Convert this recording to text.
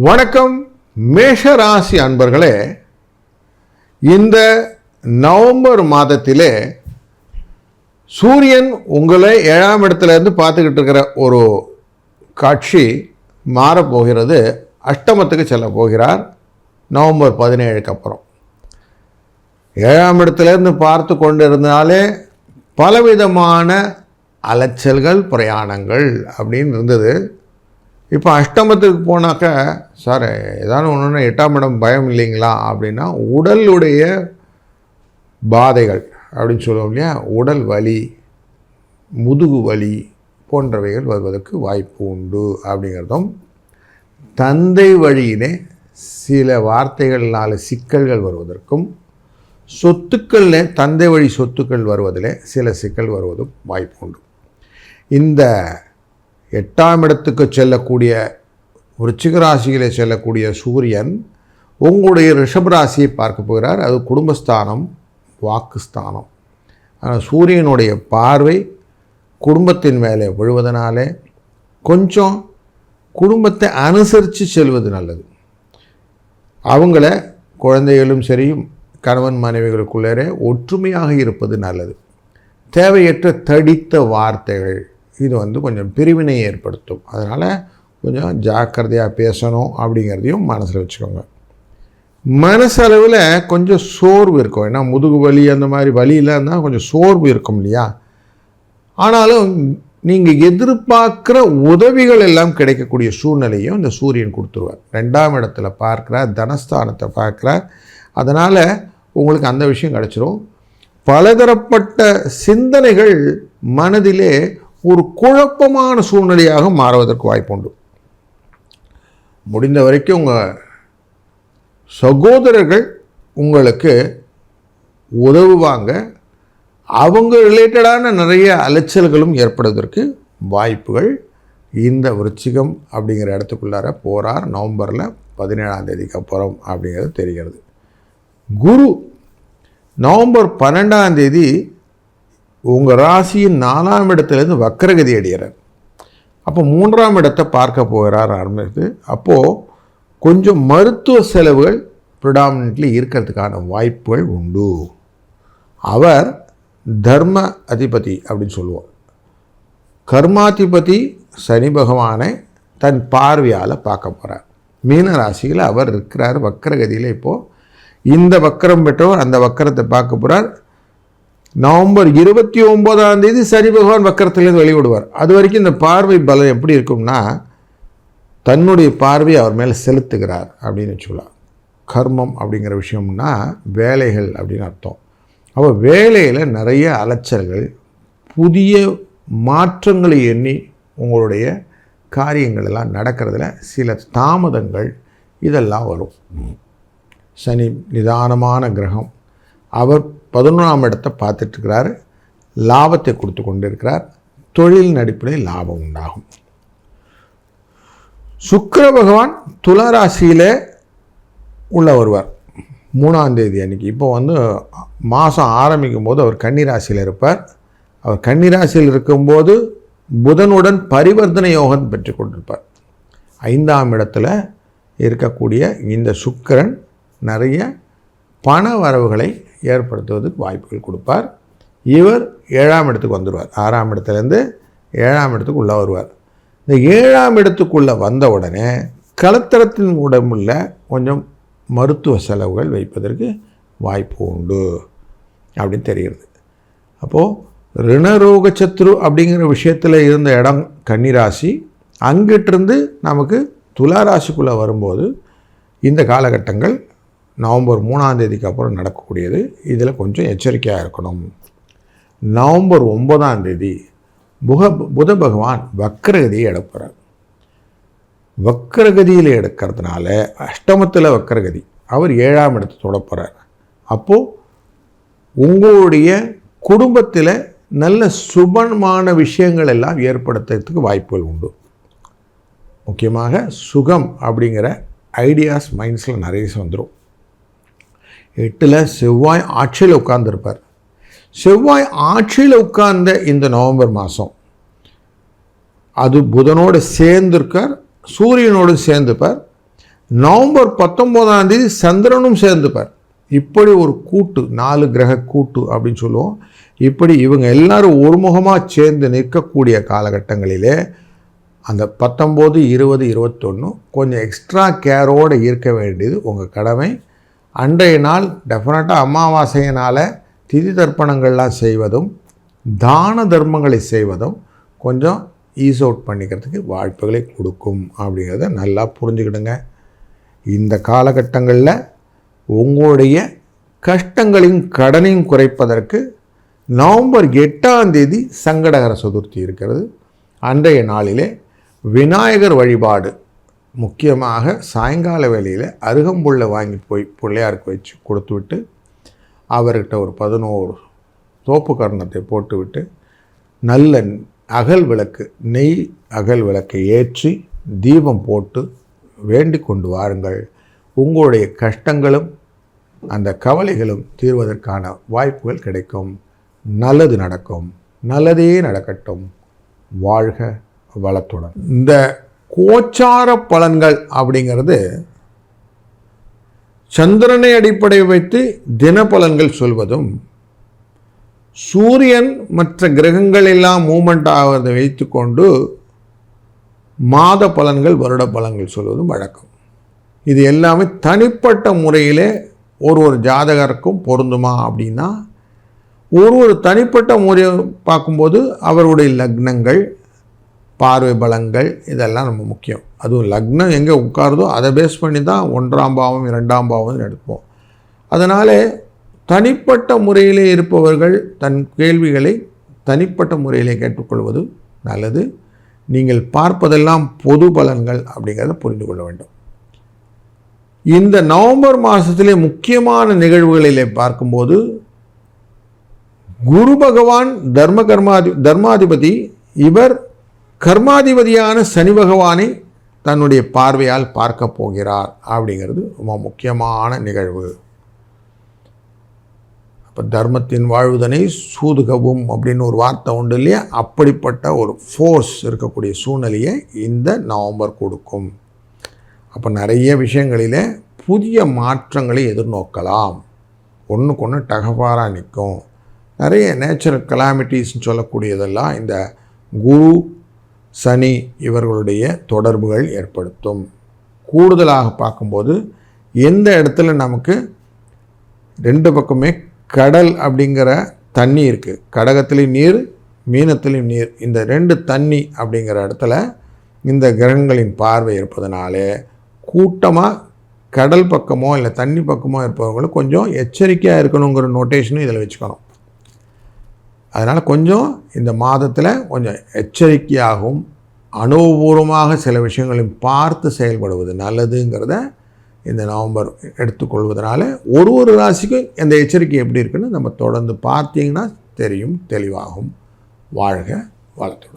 வணக்கம் மேஷராசி அன்பர்களே. இந்த நவம்பர் மாதத்திலே சூரியன் உங்களை ஏழாம் இடத்துல இருந்து பார்த்துக்கிட்டு இருக்கிற ஒரு காட்சி மாறப்போகிறது. அஷ்டமத்துக்கு செல்ல போகிறார். நவம்பர் பதினேழுக்கு அப்புறம். ஏழாம் இடத்துலேருந்து பார்த்து கொண்டு இருந்தாலே பலவிதமான அலைச்சல்கள் பிரயாணங்கள் அப்படின்னு இருந்தது. இப்போ அஷ்டமத்துக்கு போனாக்க சார் ஏதாவது ஒன்று எட்டாம் இடம் பயம் இல்லைங்களா? அப்படின்னா உடலுடைய பாதைகள் அப்படின்னு சொல்லுவோம் இல்லையா? உடல் வலி முதுகு வலி போன்றவைகள் வருவதற்கு வாய்ப்பு உண்டு அப்படிங்கிறதும் தந்தை வழியிலே சில வார்த்தைகள்னால சிக்கல்கள் வருவதற்கும் சொத்துக்களில் தந்தை வழி சொத்துக்கள் வருவதில் சில சிக்கல் வருவதும் வாய்ப்பு உண்டு. இந்த எட்டாம் இடத்துக்கு செல்லக்கூடிய விருச்சிக ராசியில் செல்லக்கூடிய சூரியன் உங்களுடைய ரிஷபராசியை பார்க்க போகிறார். அது குடும்பஸ்தானம் வாக்குஸ்தானம். ஆனால் சூரியனுடைய பார்வை குடும்பத்தின் மேலே விழுவதனாலே கொஞ்சம் குடும்பத்தை அனுசரித்து செல்வது நல்லது. அவங்கள குழந்தைகளும் சரி கணவன் மனைவிகளுக்குள்ளே ஒற்றுமையாக இருப்பது நல்லது. தேவையற்ற தடித்த வார்த்தைகள் இது வந்து கொஞ்சம் பிரிவினை ஏற்படுத்தும். அதனால் கொஞ்சம் ஜாக்கிரதையாக பேசணும் அப்படிங்கிறதையும் மனசில் வச்சுக்கோங்க. மனசளவில் கொஞ்சம் சோர்வு இருக்கும். ஏன்னா முதுகு வலி அந்த மாதிரி வலியில் இருந்தால் கொஞ்சம் சோர்வு இருக்கும் இல்லையா? ஆனாலும் நீங்கள் எதிர்பார்க்குற உதவிகள் எல்லாம் கிடைக்கக்கூடிய சூழ்நிலையும் இந்த சூரியன் கொடுத்துருவார். ரெண்டாம் இடத்துல பார்க்குறார் தனஸ்தானத்தை பார்க்குறார். அதனால் உங்களுக்கு அந்த விஷயம் கிடச்சிரும். பலதரப்பட்ட சிந்தனைகள் மனதிலே ஒரு குழப்பமான சூழ்நிலையாக மாறுவதற்கு வாய்ப்புண்டு. முடிந்த வரைக்கும் உங்கள் சகோதரர்கள் உங்களுக்கு உதவுவாங்க அவங்க ரிலேட்டடான நிறைய அலைச்சல்களும் ஏற்படுவதற்கு வாய்ப்புகள் இந்த விருச்சிகம் அப்படிங்கிற இடத்துக்குள்ளார போகிறார் நவம்பரில் பதினேழாம் தேதிக்கு அப்புறம் அப்படிங்கிறது தெரிகிறது. குரு நவம்பர் பன்னெண்டாம் தேதி உங்கள் ராசியின் நாலாம் இடத்துலேருந்து வக்கரகதி அடைகிறார். அப்போ மூன்றாம் இடத்தை பார்க்க போகிறார் ஆரம்பித்து அப்போது கொஞ்சம் மருத்துவ செலவுகள் ப்ரிடாமினெட்லி இருக்கிறதுக்கான வாய்ப்புகள் உண்டு. அவர் தர்ம அதிபதி அப்படின்னு சொல்லுவோம். கர்மாதிபதி சனி பகவானை தன் பார்வையால் பார்க்க போகிறார் மீன ராசியில் அவர் இருக்கிறார் வக்கரகதியில் இப்போது இந்த வக்கரம் பெற்றவர் அந்த வக்கரத்தை பார்க்க போகிறார் நவம்பர் இருபத்தி ஒம்போதாம் தேதி சனி பகவான் வக்கரத்துலேருந்து வெளிவிடுவார். அது வரைக்கும் இந்த பார்வை பலம் எப்படி இருக்கும்னா தன்னுடைய பார்வையை அவர் மேலே செலுத்துகிறார் அப்படின்னு சொல்லலாம் கர்மம் அப்படிங்கிற விஷயம்னா வேலைகள் அப்படின்னு அர்த்தம். அப்போ வேலையில் நிறைய அலைச்சல்கள் புதிய மாற்றங்களை எண்ணி உங்களுடைய காரியங்கள் எல்லாம் நடக்கிறதுல சில தாமதங்கள் இதெல்லாம் வரும். சனி நிதானமான கிரகம். அவர் பதினொன்றாம் இடத்தை பார்த்துட்ருக்கிறாரு லாபத்தை கொடுத்து கொண்டு இருக்கிறார் தொழில் அடிப்படையில் லாபம் உண்டாகும். சுக்கர பகவான் துளராசியில் உள்ள வருவார் மூணாம் தேதி அன்றைக்கி இப்போ வந்து மாதம் ஆரம்பிக்கும் போது அவர் கன்னிராசியில் இருப்பார். அவர் கன்னிராசியில் இருக்கும்போது புதனுடன் பரிவர்த்தனை யோகம் பெற்று கொண்டிருப்பார். ஐந்தாம் இடத்துல இருக்கக்கூடிய இந்த சுக்கிரன் நிறைய பண வரவுகளை ஏற்படுத்துவதற்கு வாய்ப்புகள் கொடுப்பார். இவர் ஏழாம் இடத்துக்கு வந்துடுவார். ஆறாம் இடத்துலேருந்து ஏழாம் இடத்துக்கு உள்ளே வருவார். இந்த ஏழாம் இடத்துக்குள்ளே வந்த உடனே கலத்தரத்தின் உடம்புல கொஞ்சம் மருத்துவ செலவுகள் வைப்பதற்கு வாய்ப்பு உண்டு அப்படின்னு தெரிகிறது. அப்போது ரிணரோக சத்ரு அப்படிங்கிற விஷயத்தில் இருந்த இடம் கன்னிராசி அங்கிட்டிருந்து நமக்கு துளாராசிக்குள்ளே வரும்போது இந்த காலகட்டங்கள் நவம்பர் மூணாம் தேதிக்கு அப்புறம் நடக்கக்கூடியது. இதில் கொஞ்சம் எச்சரிக்கையாக இருக்கணும். நவம்பர் ஒன்பதாம் தேதி புக புத பகவான் வக்கரகதியை எடுப்பார் வக்கரகதியில் எடுக்கிறதுனால அஷ்டமத்தில் வக்கரகதி அவர் ஏழாம் இடத்தை தொட அப்போது உங்களுடைய குடும்பத்தில் நல்ல சுபமான விஷயங்கள் எல்லாம் ஏற்படுத்துறதுக்கு வாய்ப்புகள் உண்டு. முக்கியமாக சுகம் அப்படிங்கிற ஐடியாஸ் மைண்ட்ஸில் நிறைய வந்துடும் எட்டில் செவ்வாய் ஆட்சியில் உட்கார்ந்துருப்பார். செவ்வாய் ஆட்சியில் உட்கார்ந்த இந்த நவம்பர் மாதம் அது புதனோடு சேர்ந்திருக்கார் சூரியனோடு சேர்ந்துப்பார். நவம்பர் பத்தொம்போதாம் தேதி சந்திரனும் சேர்ந்துப்பார். இப்படி ஒரு கூட்டு நாலு கிரக கூட்டு அப்படின்னு சொல்லுவோம். இப்படி இவங்க எல்லாரும் ஒருமுகமாக சேர்ந்து நிற்கக்கூடிய காலகட்டங்களிலே அந்த பத்தொம்போது இருபது இருபத்தொன்று கொஞ்சம் எக்ஸ்ட்ரா கேரோடு இருக்க வேண்டியது உங்கள் கடமை. அன்றைய நாள் டெஃபினட்டாக அமாவாசையினால் திதி தர்ப்பணங்கள்லாம் செய்வதும் தான தர்மங்களை செய்வதும் கொஞ்சம் ஈஸ் அவுட் பண்ணிக்கிறதுக்கு வாய்ப்புகளை கொடுக்கும் அப்படிங்கிறத நல்லா புரிஞ்சுக்கிடுங்க. இந்த காலகட்டங்களில் உங்களுடைய கஷ்டங்களையும் கடனையும் குறைப்பதற்கு நவம்பர் எட்டாம் தேதி சங்கடகர சதுர்த்தி இருக்கிறது. அன்றைய நாளிலே விநாயகர் வழிபாடு முக்கியமாக சாயங்கால வேளையில் அருகம்புல்லை வாங்கி போய் பிள்ளையாருக்கு வச்சு கொடுத்து விட்டு அவர்கிட்ட ஒரு பதினோரு தோப்பு கரணத்தை போட்டுவிட்டு நல்ல அகல் விளக்கு நெய் அகல் விளக்கை ஏற்றி தீபம் போட்டு வேண்டிக் கொண்டு வாருங்கள். உங்களுடைய கஷ்டங்களும் அந்த கவலைகளும் தீர்வதற்கான வாய்ப்புகள் கிடைக்கும். நல்லது நடக்கும். நல்லதே நடக்கட்டும். வாழ்க வளத்துடன். இந்த கோச்சார பலன்கள் அப்படிங்கிறது சந்திரனை அடிப்படை வைத்து தினப்பலன்கள் சொல்வதும் சூரியன் மற்ற கிரகங்கள் எல்லாம் மூமெண்ட் ஆவதை வைத்துக்கொண்டு மாத பலன்கள் வருட பலன்கள் சொல்வதும் வழக்கம். இது எல்லாமே தனிப்பட்ட முறையிலே ஒரு ஒரு ஜாதகருக்கும் பொருந்துமா அப்படின்னா ஒரு ஒரு தனிப்பட்ட முறையை பார்க்கும்போது அவருடைய லக்னங்கள் பார்வை பலங்கள் இதெல்லாம் நம்ம முக்கியம். அதுவும் லக்னம் எங்கே உட்காருதோ அதை பேஸ் பண்ணி தான் ஒன்றாம் பாவம் இரண்டாம் பாவம் எடுப்போம். அதனால் தனிப்பட்ட முறையிலே இருப்பவர்கள் தன் கேள்விகளை தனிப்பட்ட முறையிலே கேட்டுக்கொள்வது நல்லது. நீங்கள் பார்ப்பதெல்லாம் பொது பலன்கள் அப்படிங்கிறத புரிந்து கொள்ள வேண்டும். இந்த நவம்பர் மாதத்திலே முக்கியமான நிகழ்வுகளிலே பார்க்கும்போது குரு பகவான் தர்ம கர்மாதி தர்மாதிபதி இவர் கர்மாதிபதியான சனி பகவானை தன்னுடைய பார்வையால் பார்க்க போகிறார் அப்படிங்கிறது ரொம்ப முக்கியமான நிகழ்வு. அப்போ தர்மத்தின் வாழ்வுதனை சூதுகவும் அப்படின்னு ஒரு வார்த்தை உண்டு இல்லையா? அப்படிப்பட்ட ஒரு ஃபோர்ஸ் இருக்கக்கூடிய சூழ்நிலையை இந்த நவம்பர் கொடுக்கும். அப்போ நிறைய விஷயங்களில் புதிய மாற்றங்களை எதிர்நோக்கலாம். ஒன்றுக்கு ஒன்று டகபாராக நிற்கும். நிறைய நேச்சுரல் கலாமிட்டிஸ்ன்னு சொல்லக்கூடியதெல்லாம் இந்த குரு சனி இவர்களுடைய தொடர்புகள் ஏற்படுத்தும். கூடுதலாக பார்க்கும்போது எந்த இடத்துல நமக்கு ரெண்டு பக்கமே கடல் அப்படிங்கிற தண்ணி இருக்குது கடகத்துலேயும் நீர் மீனத்துலேயும் நீர். இந்த ரெண்டு தண்ணி அப்படிங்கிற இடத்துல இந்த கிரகங்களின் பார்வை இருப்பதனாலே கூட்டமாக கடல் பக்கமோ இல்லை தண்ணி பக்கமோ இருப்பவங்களும் கொஞ்சம் எச்சரிக்கையாக இருக்கணுங்கிற நோட்டேஷனும் இதில் வச்சுக்கணும். அதனால் கொஞ்சம் இந்த மாதத்தில் கொஞ்சம் எச்சரிக்கையாகவும் அனுபவபூர்வமாக சில விஷயங்களையும் பார்த்து செயல்படுவது நல்லதுங்கிறத இந்த நவம்பர் எடுத்துக்கொள்வதனால ஒரு ஒரு ராசிக்கும் இந்த எச்சரிக்கை எப்படி இருக்குன்னு நம்ம தொடர்ந்து பார்த்தீங்கன்னா தெரியும் தெளிவாகும். வாழ்க வளத்துடன்.